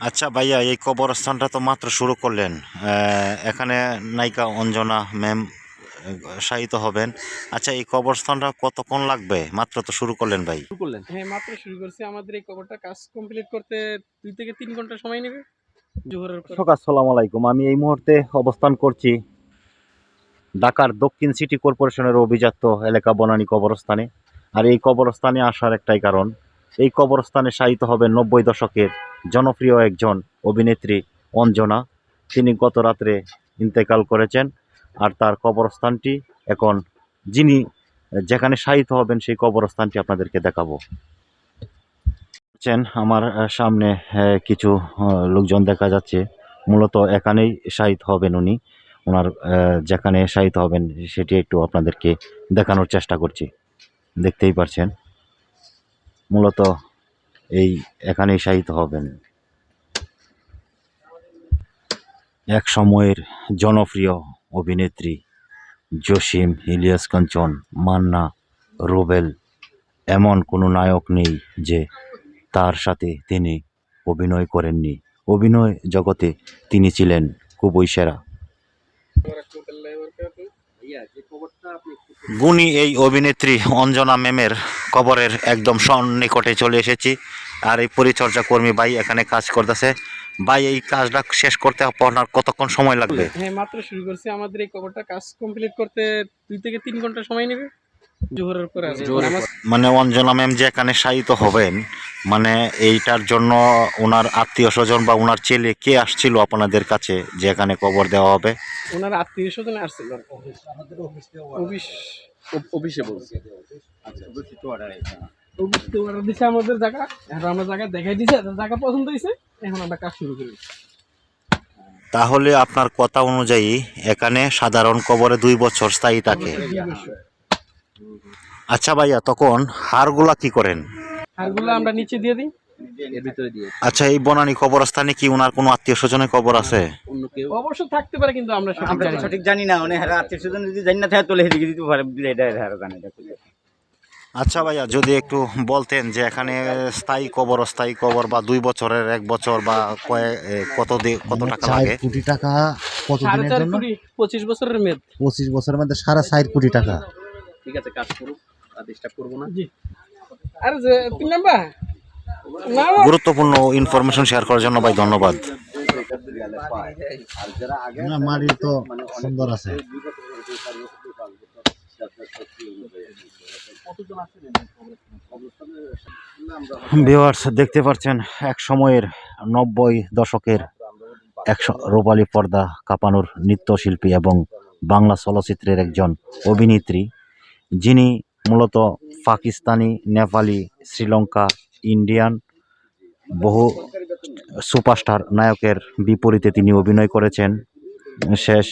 আচ্ছা ভাইয়া এই কবরস্থানটা তো মাত্র শুরু করলেন। এখানে নায়িকা অঞ্জনা ম্যাম শায়িত হবেন। আচ্ছা এই কবরস্থানটা কতক্ষণ লাগবে? মাত্র তো শুরু করলেন ভাই। শুরু করলেন? হ্যাঁ মাত্র শুরু করছি। আমাদের এই কবরটা কাজ কমপ্লিট করতে দুই থেকে তিন ঘণ্টা সময় নেবে। জোহরের পর দর্শক আসসালামু আলাইকুম। আমি এই মুহূর্তে অবস্থান করছি ঢাকার দক্ষিণ সিটি কর্পোরেশনের অভিজাত এলাকা বনানী কবরস্থানে। আর এই কবরস্থানে আসার একটাই কারণ এই কবরস্থানে শায়িত হবে নব্বই দশকের জনপ্রিয় একজন অভিনেত্রী অঞ্জনা। তিনি গত রাত্রে ইন্তেকাল করেছেন আর তার কবরস্থানটি এখন যিনি যেখানে শায়িত হবেন সেই কবরস্থানটি আপনাদেরকে দেখাবো। আমার সামনে কিছু লোকজন দেখা যাচ্ছে। মূলত এখানেই শায়িত হবেন উনি। ওনার যেখানে শায়িত হবেন সেটি একটু আপনাদেরকে দেখানোর চেষ্টা করছি। দেখতেই পারছেন। মূলত এই এখানেই শায়িত হবেন। এক সময়ের জনপ্রিয় অভিনেত্রী জসিম ইলিয়াস কাঞ্চন, মান্না রুবেল, এমন কোনো নায়ক নেই যে তার সাথে তিনি অভিনয় করেননি। অভিনয় জগতে তিনি ছিলেন খুবই সেরা। গুণী এই অভিনেত্রী অঞ্জনা মেমের কবরের একদম সন্নিকটে চলে এসেছি। আর এই পরিচর্যা কর্মী ভাই এখানে কাজ করতেছে। ভাই এই কাজটা শেষ করতে আপনার কতক্ষণ সময় লাগবে? হ্যাঁ মাত্র শুরু করছি। আমাদের এই কবরটা কাজ কমপ্লিট করতে দুই থেকে তিন ঘণ্টা সময় নেবে। মানে অঞ্জনা ম্যাম যে এখানে শায়িত হবেন মানে এইটার জন্য ওনার আত্মীয় স্বজন বা ওনার ছেলে কে আসছিল আপনাদের কাছে যে এখানে কবর দেওয়া হবে? ওনার আত্মীয় স্বজন আসছিল অফিস অফিসে বলছি। আমাদের জায়গা এখন আমরা জায়গা দেখাই দিছে জায়গা পছন্দ হয়েছে এখন আমরা কাজ শুরু করি তাহলে আপনার কথা অনুযায়ী এখানে সাধারণ কবরে দুই বছর স্থায়ী থাকে। আচ্ছা ভাইয়া, তখন হাড়গুলা কি করেন? হারগুলো আমরা নিচে দিয়ে দিই আচ্ছা এই বনানী কবরস্থানে কি ওনার কোনো আত্মীয় স্বজনের কবর আছে? অবশ্য থাকতে পারে কিন্তু আমরা সঠিক জানি না। আত্মীয় স্বজন যদি জানি না তাহলে দিতে পারে দিলে এটা হ্যাঁ জানে এটা করলে। আচ্ছা ভাইয়া যদি একটু বলতেন যে এখানে স্থায়ী কবর অস্থায়ী কবর বা দুই বছরের এক বছর বা কয়েক কত কত টাকা লাগে? কোটি টাকা সাড়ে কতদিনের চার জন্য? পঁচিশ বছরের মেদ পঁচিশ বছরের মধ্যে সাড়ে চার কোটি টাকা। ঠিক আছে কাজ করুক আর ডিস্টার্ব করব না। জি। আরে যে তিন নাম্বার? গুরুত্বপূর্ণ ইনফরমেশন শেয়ার করার জন্য ভাই ধন্যবাদ। তো সুন্দর আছে। ভিউয়ার্স দেখতে পাচ্ছেন, এক সময়ের নব্বই দশকের একশো রূপালী পর্দা কাঁপানোর নৃত্যশিল্পী এবং বাংলা চলচ্চিত্রের একজন অভিনেত্রী, যিনি মূলত পাকিস্তানি, নেপালি, শ্রীলঙ্কা, ইন্ডিয়ান, বহু সুপারস্টার নায়কের বিপরীতে তিনি অভিনয় করেছেন। শেষ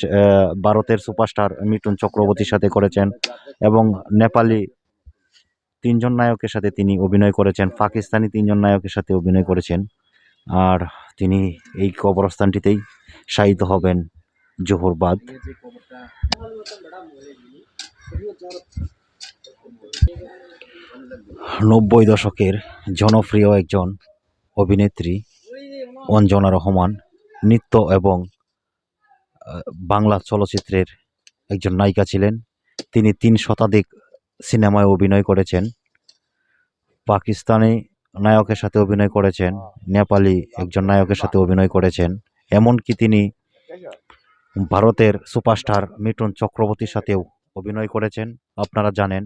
ভারতের সুপারস্টার মিঠুন চক্রবর্তীর সাথে করেছেন এবং নেপালি তিনজন নায়কের সাথে তিনি অভিনয় করেছেন, পাকিস্তানি তিনজন নায়কের সাথে অভিনয় করেছেন। আর তিনি এই কবরস্থানটিতেই শায়িত হবেন জোহরবাদ নব্বই দশকের জনপ্রিয় একজন অভিনেত্রী অঞ্জনা রহমান, নৃত্য এবং বাংলা চলচ্চিত্রের একজন নায়িকা ছিলেন। তিনি তিন শতাধিক সিনেমায় অভিনয় করেছেন। পাকিস্তানি নায়কের সাথে অভিনয় করেছেন, নেপালি একজন নায়কের সাথে অভিনয় করেছেন। এমনকি তিনি ভারতের সুপারস্টার মিঠুন চক্রবর্তীর সাথেও অভিনয় করেছেন। আপনারা জানেন,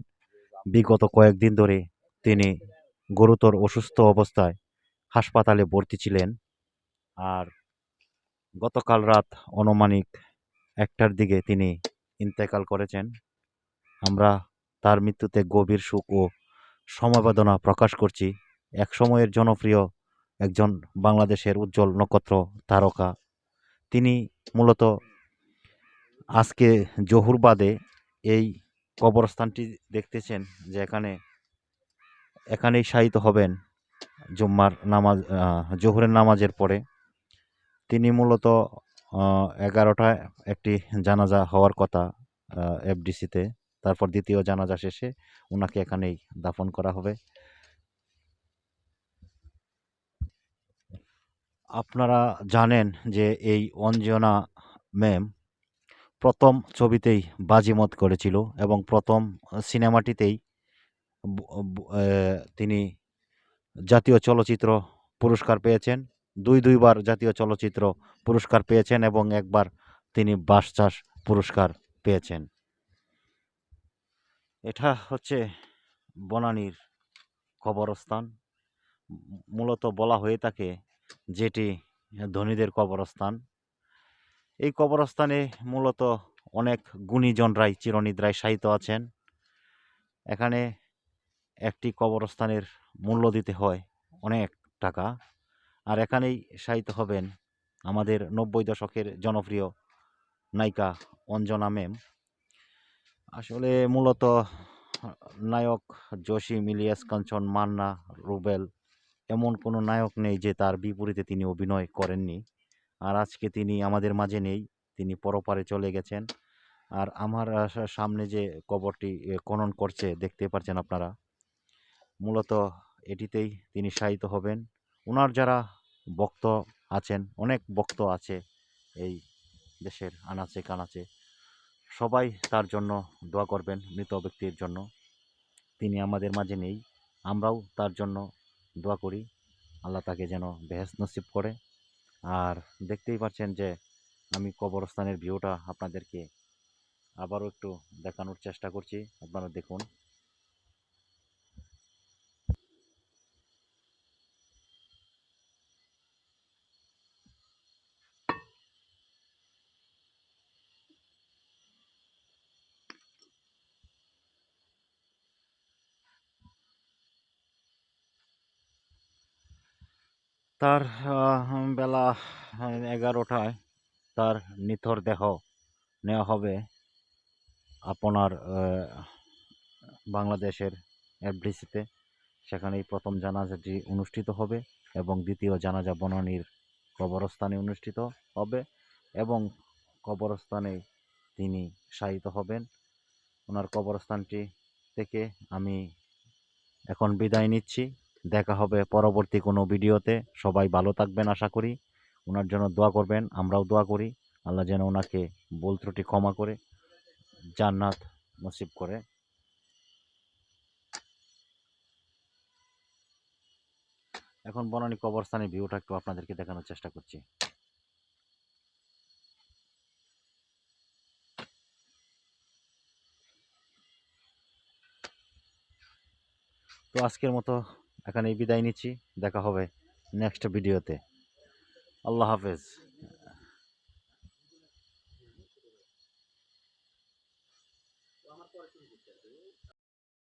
বিগত কয়েকদিন ধরে তিনি গুরুতর অসুস্থ অবস্থায় হাসপাতালে ভর্তি ছিলেন। আর গতকাল রাত অনুমানিক একটার দিকে তিনি ইন্তেকাল করেছেন। আমরা তার মৃত্যুতে গভীর শোক ও সমবেদনা প্রকাশ করছি। এক সময়ের জনপ্রিয় একজন বাংলাদেশের উজ্জ্বল নক্ষত্র তারকা। তিনি মূলত আজকে জহুরবাদে এই কবরস্থানটি দেখতেছেন যে এখানে এখানেই শায়িত হবেন জুম্মার নামাজ জোহরের নামাজের পরে। তিনি মূলত এগারোটায় একটি জানাজা হওয়ার কথা এফডিসিতে। তারপর দ্বিতীয় জানাজা শেষে ওনাকে এখানেই দাফন করা হবে। আপনারা জানেন যে এই অঞ্জনা ম্যাম প্রথম ছবিতেই বাজিমত করেছিল এবং প্রথম সিনেমাটিতেই তিনি জাতীয় চলচ্চিত্র পুরস্কার পেয়েছেন। দুই দুইবার জাতীয় চলচ্চিত্র পুরস্কার পেয়েছেন এবং একবার তিনি বাস চাষ পুরস্কার পেয়েছেন। এটা হচ্ছে বনানীর কবরস্থান। মূলত বলা হয়ে থাকে যেটি ধনীদের কবরস্থান। এই কবরস্থানে মূলত অনেক গুণীজনরাই, চিরনিদ্রায় শায়িত আছেন। এখানে একটি কবরস্থানের মূল্য দিতে হয় অনেক টাকা। আর এখানেই শায়িত হবেন আমাদের নব্বই দশকের জনপ্রিয় নায়িকা অঞ্জনা ম্যাম। আসলে মূলত নায়ক জসিম মিলিয়াস কাঞ্চন, মান্না, রুবেল এমন কোনো নায়ক নেই যে তার বিপরীতে তিনি অভিনয় করেননি। আর আজকে তিনি আমাদের মাঝে নেই, তিনি পরপারে চলে গেছেন। আর আমার সামনে যে কবরটি খনন করছে, দেখতে পাচ্ছেন আপনারা। মূলত এটিতেই তিনি শায়িত হবেন। ওনার যারা ভক্ত আছেন, অনেক ভক্ত আছে এই দেশের আনাচে কানাচে। সবাই তার জন্য দোয়া করবেন মৃত ব্যক্তির জন্য। তিনি আমাদের মাঝে নেই, আমরাও তার জন্য দোয়া করি। আল্লাহ তাকে যেন বেহেস নসিব করে। আর দেখতেই পাচ্ছেন যে আমি কবরস্থানের ভিউটা আপনাদেরকে আবারও একটু দেখানোর চেষ্টা করছি। আপনারা দেখুন। তার বেলা এগারোটায় তার নিথর দেহ নেওয়া হবে আপনার বাংলাদেশের এফডিসিতে। সেখানেই প্রথম জানাজাটি অনুষ্ঠিত হবে এবং দ্বিতীয় জানাজা বনানীর কবরস্থানে অনুষ্ঠিত হবে এবং কবরস্থানে তিনি শায়িত হবেন। ওনার কবরস্থানটি থেকে আমি এখন বিদায় নিচ্ছি। দেখা হবে পরবর্তী কোনো ভিডিওতে। সবাই ভালো থাকবেন আশা করি। ওনার জন্য দোয়া করবেন, আমরাও দোয়া করি। আল্লাহ যেন ওনাকে ভুল ত্রুটি ক্ষমা করে, জান্নাত নসিব করে। এখন বনানী কবরস্থানের ভিউটা একটু আপনাদেরকে দেখানোর চেষ্টা করছি। তো আজকের মতো এখানেই বিদায় নিচ্ছি দেখা হবে নেক্সট ভিডিওতে আল্লাহ হাফেজ।